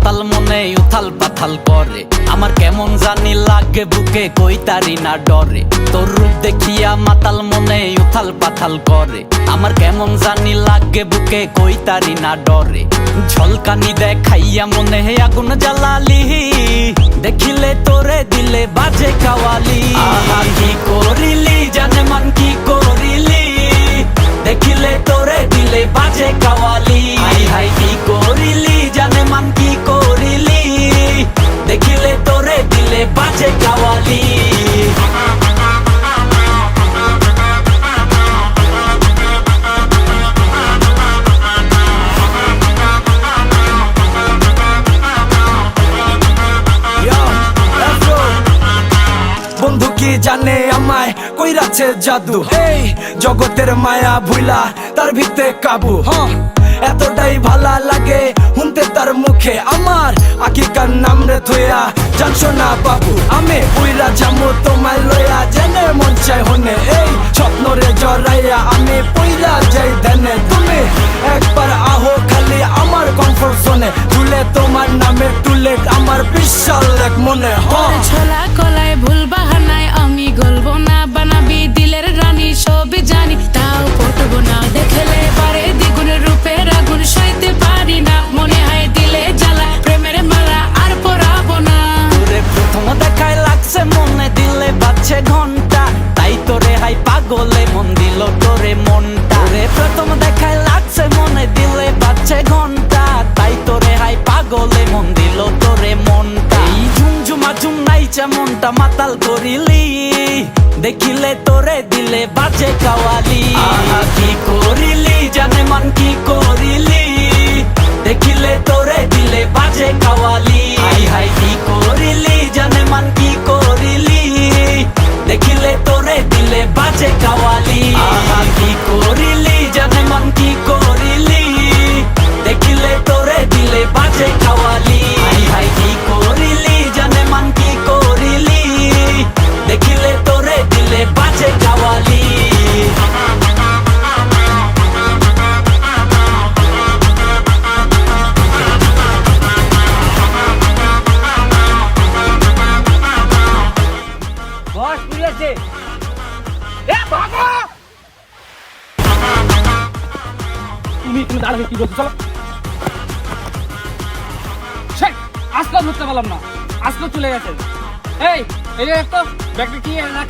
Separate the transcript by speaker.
Speaker 1: মাতাল মনে উথাল পাথাল করে। আমার কেমন জানি লাগে বুকে কই তারি না ডরে। তোর রূপ দেখিয়া মাতাল মনে উথাল পাথাল করে। আমার কেমন জানি লাগে বুকে কই তারি না ডরে। ঝলকানি দেখাইয়া মনে হে আগুন জ্বালালি। দেখিলে তোরে দিলে বাজে কাওয়ালি কি করিলি? জানে মান কি করিলি? দেখিলে তোরে দিলে বাজে কাওয়ালি কি জানে
Speaker 2: আমায়? কইরাছে জাদু? এই জগতের মায়া ভুইলা তার ভিতরে কাবু। হ্যাঁ এতটাই ভালা লাগে শুনতে তার মুখে। আমার আকিকার নাম রে থইয়া জানছো না বাবু? আমি উইরা জামু, তোমায় লইয়া জেনে মন চাই হনে। এই স্বপ্ন রে জড়াইয়া আমি পইরা যাই দেনে। তুমি একবার আহো খালি আমার কমফোর্ট জোনে তুলে তোমার নামে তুলে আমার বিশাল এক মনে। হয়
Speaker 1: পাগলে মন দিল তোরে মনটা। রে প্রথম দেখায় লাগছে, মনে দিলে বাচ্চে ঘণ্টা। তাই তোরে হাই পাগলে মন দিল তোরে মনটা। এই ঝুমঝুমা ঝুম নাইচা মনটা মাতাল করিলি, দেখিলে তোরে দিলে বাজে কাওয়ালি। আহা কি
Speaker 3: তুমি তুমি দাঁড়াবে, কি বলছো? চলো। আসলে ধরতে পারলাম না। আসলে চলে গেছে। এই এই একটা ব্যাগটা কি রাখ।